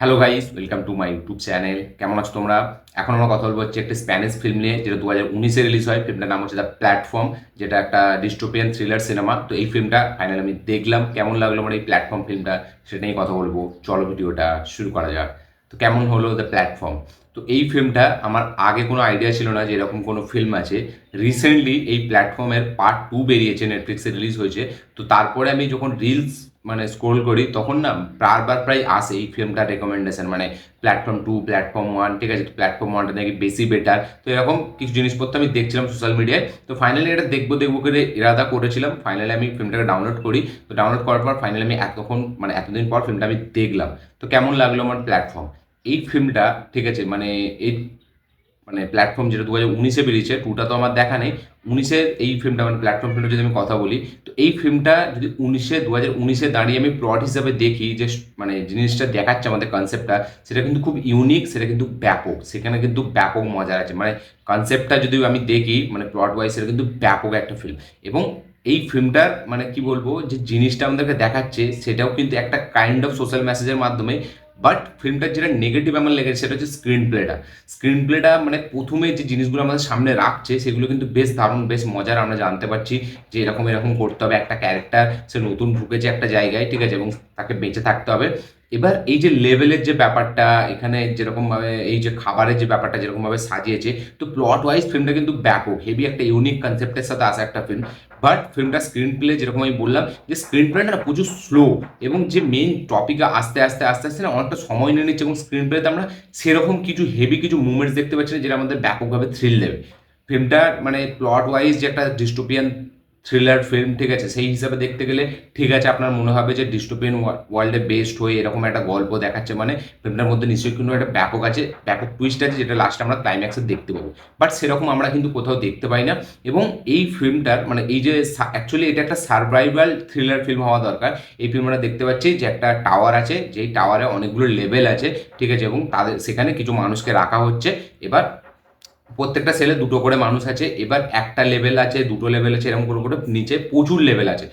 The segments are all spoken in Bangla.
Hello guys welcome to my YouTube channel কেমন আছো তোমরা? এখন আমরা কথা বলব হচ্ছে একটা স্প্যানিশ ফিল্ম নিয়ে, যেটা দু হাজার উনিশে রিলিজ হয়। ফিল্মটার নাম হচ্ছে দ্য প্ল্যাটফর্ম যেটা একটা ডিস্টোপিয়ান থ্রিলার সিনেমা তো এই ফিল্মটা ফাইনালি আমি দেখলাম। কেমন লাগল আমার এই প্ল্যাটফর্ম ফিল্মটা সেটা নিয়ে কথা বলব। চলো ভিডিওটা শুরু করা যাক। তো কেমন হলো দ্য প্ল্যাটফর্ম তো এই ফিল্মটা আমার আগে কোনো আইডিয়া ছিল না যে এরকম কোনো ফিল্ম আছে। রিসেন্টলি এই প্ল্যাটফর্মের পার্ট টু বেরিয়েছে নেটফ্লিক্সে রিলিজ হয়েছে। তো তারপরে আমি যখন রিলস মানে স্ক্রোল করি, তখন না বারবার প্রায় আসে এই ফিল্মটার রেকমেন্ডেশন মানে প্ল্যাটফর্ম টু প্ল্যাটফর্ম ওয়ান ঠিক আছে? প্ল্যাটফর্ম ওয়ানটা নাকি বেশি বেটার তো এরকম কিছু জিনিসপত্র আমি দেখছিলাম সোশ্যাল মিডিয়ায় তো ফাইনালি এটা দেখব দেখব করে ইরাদা করেছিলাম। ফাইনালি আমি ফিল্মটাকে ডাউনলোড করি। তো ডাউনলোড করার পর ফাইনালি আমি এতক্ষণ মানে এতদিন পর ফিল্মটা আমি দেখলাম। তো কেমন লাগল আমার প্ল্যাটফর্ম এই ফিল্মটা ঠিক আছে? মানে এই মানে প্ল্যাটফর্ম যেটা দু হাজার উনিশে বেরিয়েছে টুটা তো আমার দেখা নেই। উনিশের এই ফিল্মটা মানে প্ল্যাটফর্ম ফিল্মটা যদি আমি কথা বলি, তো এই ফিল্মটা যদি উনিশে দু হাজার উনিশে দাঁড়িয়ে আমি প্লট হিসাবে দেখি, যে মানে জিনিসটা দেখাচ্ছে আমাদের কনসেপ্টটা সেটা কিন্তু খুব ইউনিক সেটা কিন্তু ব্যাপক, সেখানে কিন্তু ব্যাপক মজার আছে। মানে কনসেপ্টটা যদি আমি দেখি মানে প্লট ওয়াইজ সেটা কিন্তু ব্যাপক একটা ফিল্ম এবং এই ফিল্মটার মানে কি বলব, যে জিনিসটা আমাদেরকে দেখাচ্ছে, সেটাও কিন্তু একটা কাইন্ড অফ সোশ্যাল মেসেজের মাধ্যমে বাট ফিল্মটার যেটা নেগেটিভ আমার লেগেছে সেটা হচ্ছে স্ক্রিন প্লেটা স্ক্রিন প্লেটা মানে প্রথমে যে জিনিসগুলো আমাদের সামনে রাখছে, সেগুলো কিন্তু বেশ দারুণ, বেশ মজার আমরা জানতে পারছি যে এরকম এরকম করতে হবে। একটা ক্যারেক্টার সে নতুন ঢুকেছে একটা জায়গায়, ঠিক আছে, এবং তাকে বেঁচে থাকতে হবে। এবার এই যে লেভেলের যে ব্যাপারটা, এখানে যেরকমভাবে এই যে খাবারের যে ব্যাপারটা যেরকমভাবে সাজিয়েছে, তো প্লট ওয়াইজ ফিল্মটা কিন্তু ব্যাপক হেভি একটা ইউনিক কনসেপ্টের সাথে আসা একটা ফিল্ম বাট ফিল্মটা স্ক্রিন প্লে যেরকম আমি বললাম, যে স্ক্রিন প্লেটা না প্রচুর স্লো এবং যে মেইন টপিকে আস্তে আস্তে আস্তে আস্তে না অনেকটা সময় নিয়ে নিচ্ছে এবং স্ক্রিন প্লেতে আমরা সেরকম কিছু হেভি কিছু মুভমেন্টস দেখতে পাচ্ছি না যেটা আমাদের ব্যাপকভাবে থ্রিল দেবে। ফিল্মটার মানে প্লট ওয়াইজ যে একটা ডিস্টোপিয়ান থ্রিলার ফিল্ম ঠিক আছে? সেই হিসাবে দেখতে গেলে ঠিক আছে, আপনার মনে হবে যে ডিস্টোপিয়ান ওয়ার্ল্ডে বেস্ট হয়ে এরকম একটা গল্প দেখাচ্ছে। মানে ফিল্মটার মধ্যে নিশ্চয়ই কিন্তু একটা ব্যাপক আছে, ব্যাপক টুইস্ট আছে, যেটা লাস্টে আমরা ক্লাইম্যাক্সে দেখতে পাবো। বাট সেরকম আমরা কিন্তু কোথাও দেখতে পাই না। এবং এই ফিল্মটার মানে এই যে অ্যাকচুয়ালি এটা একটা সার্ভাইভাল থ্রিলার ফিল্ম হওয়া দরকার। এই ফিল্ম আমরা দেখতে পাচ্ছি যে একটা টাওয়ার আছে, যেই টাওয়ারে অনেকগুলো লেভেল আছে, ঠিক আছে? এবং তাদের, সেখানে কিছু মানুষকে রাখা হচ্ছে। এবার প্রত্যেকটা সেলে দুটো করে মানুষ আছে, এবার একটা লেভেল আছে, দুটো লেভেল আছে, এরকম করে করে নিচে প্রচুর লেভেল আছে।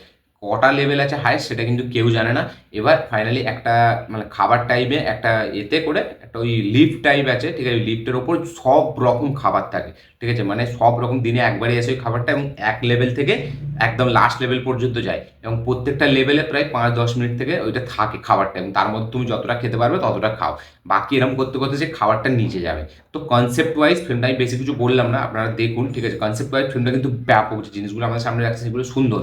কটা লেভেল আছে হায়েস্ট সেটা কিন্তু কেউ জানে না। এবার ফাইনালি একটা মানে খাবার টাইপে একটা এতে করে একটা ওই লিফট টাইপ আছে, ঠিক আছে? ওই লিফটের ওপর সব রকম খাবার থাকে, ঠিক আছে? মানে সব রকম দিনে একবারই আসে ওই খাবারটা এবং এক লেভেল থেকে একদম লাস্ট লেভেল পর্যন্ত যায় এবং প্রত্যেকটা লেভেলে প্রায় পাঁচ দশ মিনিট থেকে ওইটা থাকে খাবারটা এবং তার মধ্যে তুমি যতটা খেতে পারবে ততটা খাও। বাকি এরকম করতে করতে যে খাবারটা নিচে যাবে। তো কনসেপ্ট ওয়াইজ ফিল্মটা আমি বেশি কিছু বললাম না, আপনারা দেখুন, ঠিক আছে? কনসেপ্ট ওয়াইজ ফিল্মটা কিন্তু ব্যাপক যে জিনিসগুলো আমাদের সামনে রাখছে সেগুলো সুন্দর।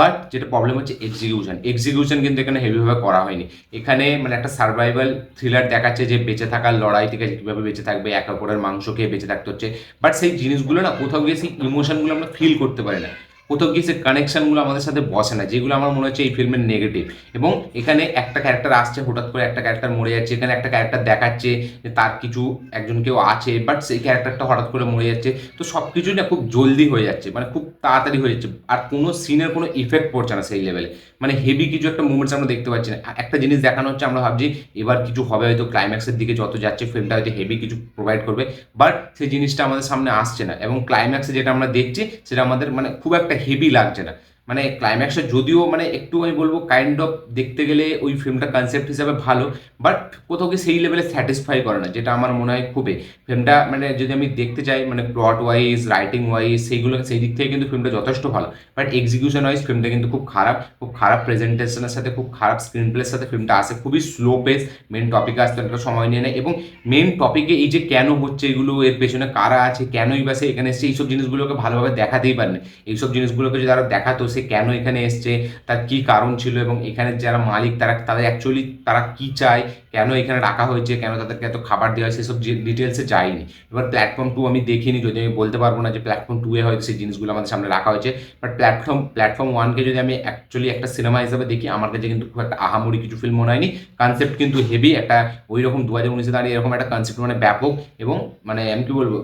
বাট যেটা প্রবলেম হচ্ছে এক্সিকিউশন এক্সিকিউশন কিন্তু এখানে হেভিভাবে করা হয়নি। এখানে মানে একটা সার্ভাইভাল থ্রিলার দেখাচ্ছে যে বেঁচে থাকার লড়াই থেকে কীভাবে বেঁচে থাকবে, এক অপরের মাংস খেয়ে বেঁচে থাকতে হচ্ছে। বাট সেই জিনিসগুলো না কোথাও গিয়ে সেই ইমোশনগুলো আমরা ফিল করতে পারি না। কোথাও গিয়ে সেই কানেকশনগুলো আমাদের সাথে বসে না, যেগুলো আমার মনে হচ্ছে এই ফিল্মের নেগেটিভ এবং এখানে একটা ক্যারেক্টার আসছে, হঠাৎ করে একটা ক্যারেক্টার মরে যাচ্ছে, এখানে একটা ক্যারেক্টার দেখাচ্ছে তার কিছু একজন কেউ আছে বাট সেই ক্যারেক্টারটা হঠাৎ করে মরে যাচ্ছে। তো সব কিছুই না খুব জলদি হয়ে যাচ্ছে মানে খুব তাড়াতাড়ি হয়ে যাচ্ছে। আর কোনো সিনের কোনো ইফেক্ট পড়ছে না সেই লেভেলে মানে হেভি কিছু একটা মুভমেন্টস আমরা দেখতে পাচ্ছি না। একটা জিনিস দেখানো হচ্ছে, আমরা ভাবছি এবার কিছু হবে, হয়তো ক্লাইম্যাক্সের দিকে যত যাচ্ছে ফিল্মটা হয়তো হেভি কিছু প্রোভাইড করবে বাট সেই জিনিসটা আমাদের সামনে আসছে না। এবং ক্লাইম্যাক্সে যেটা আমরা দেখছি, সেটা আমাদের মানে খুব একটা হেভি লাগছে না। মানে ক্লাইম্যাক্সটা যদিও মানে একটু আমি বলব কাইন্ড অফ দেখতে গেলে ওই ফিল্মটা কনসেপ্ট হিসাবে ভালো বাট কোথাও কি সেই লেভেলে স্যাটিসফাই করে না, যেটা আমার মনে হয় খুবই। ফিল্মটা মানে যদি আমি দেখতে চাই মানে প্লট ওয়াইজ রাইটিং ওয়াইজ সেইগুলো, সেই দিক থেকে কিন্তু ফিল্মটা যথেষ্ট ভালো। বাট এক্সিকিউশন ওয়াইজ ফিল্মটা কিন্তু খুব খারাপ খুব খারাপ প্রেজেন্টেশনের সাথে, খুব খারাপ স্ক্রিন প্লের সাথে ফিল্মটা আসে, খুবই স্লো পেস মেন টপিকে আসতে অনেকটা সময় নিয়ে নেয় এবং মেন টপিকে এই যে কেন হচ্ছে এগুলো, এর পেছনে কারা আছে, কেনই বা সে এখানে এসছে, এইসব জিনিসগুলোকে ভালোভাবে দেখাতেই পারেনি। এইসব জিনিসগুলোকে যদি তারা দেখাতো, সে কেন এখানে এসছে, তার কি কারণ ছিল এবং এখানে যারা মালিক, তারা, তাদের অ্যাকচুয়ালি তারা কি চায়, কেন এখানে রাখা হয়েছে, কেন তাদেরকে এত খাবার দেওয়া হয় সেসব ডিটেলসে যায়নি। এবার প্ল্যাটফর্ম টু আমি দেখিনি, যদি আমি বলতে পারব না যে প্ল্যাটফর্ম টু এ হয়তো সেই জিনিসগুলো আমাদের সামনে রাখা হয়েছে বাট প্ল্যাটফর্ম প্ল্যাটফর্ম ওয়ানকে যদি আমি অ্যাকচুয়ালি একটা সিনেমা হিসাবে দেখি, আমার কাছে কিন্তু খুব একটা আহামরি কিছু ফিল্ম মনে হয়নি। কনসেপ্ট কিন্তু হেভি একটা ওই রকম দু হাজার উনিশে দাঁড়িয়ে এরকম একটা কনসেপ্ট মানে ব্যাপক এবং মানে আমি কি বলব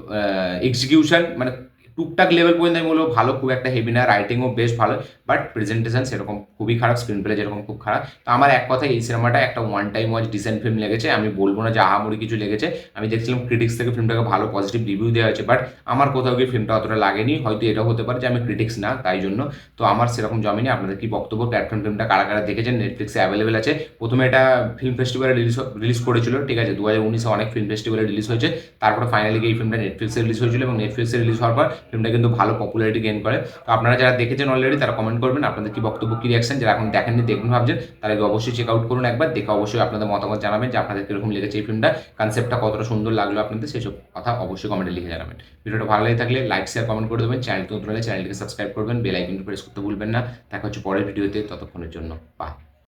এক্সিকিউশন মানে টুকটাক লেভেল পর্যন্ত আমি বলব ভালো, খুব একটা হেভি না রাইটিংও বেশ ভালো বাট প্রেজেন্টেশন সেরকম খুবই খারাপ স্ক্রিন প্লে যেরকম খুব খারাপ। তো আমার এক কথায় এই সিনেমাটা একটা one time watch decent film লেগেছে, আমি বলব না যে আহামরি কিছু লেগেছে, আমি দেখছিলাম ক্রিটিক্স থেকে ফিল্মটাকে ভালো পজিটিভ রিভিউ দেওয়া হয়েছে বাট আমার কোথাও গিয়ে ফিল্মটা অতটা লাগেনি, হয়তো এটাও হতে পারে যে আমি ক্রিটিক্স না, তাই জন্য। তো আমার সেরকম জমেনি আপনাদের কি বক্তব্য? প্ল্যাটফর্ম ফিল্মটা কারা কারা দেখেছেন? নেটফ্লিক্সে অ্যাভেলেবেল আছে। প্রথমে এটা ফিল্ম ফেস্টিভ্যালে রিলিজ রিলিজ করেছিল, ঠিক আছে দু হাজার উনিশে অনেক ফিল্ম ফেস্টিভ্যালে রিলিজ হয়েছে, তারপরে ফাইনালি গিয়ে এই ফিল্মটা নেটফ্লিক্সে রিলিজ হয়েছিল এবং নেটফ্লিক্সে রিলিজ হওয়ার পর ফিল্মটা কিন্তু ভালো পপুলারিটি গেইন করে। তো আপনারা যারা দেখেছেন অলরেডি তারা কমেন্ট করবেন, আপনাদের কি বক্তব্য, কি রিয়াকশন যারা এখন দেখেননি, দেখুন, ভাবছেন, তারা অবশ্যই চেক আউট করুন একবার, দেখে অবশ্যই আপনাদের মতামত জানাবেন যে আপনাদের কীরকম লেগেছে এই ফিল্মটা কনসেপ্টটা কতটা সুন্দর লাগল আপনাদের সেসব কথা অবশ্যই কমেন্টে লিখে জানাবেন। ভিডিওটা ভালো লাগে থাকলে লাইক শেয়ার কমেন্ট করে দেবেন। চ্যানেল নতুন হলে চ্যানেলটিকে সাবস্ক্রাইব করবেন বেল আইকনটি প্রেস করতে ভুলবেন না। দেখা হচ্ছে পরের ভিডিওতে ততক্ষণের জন্য বা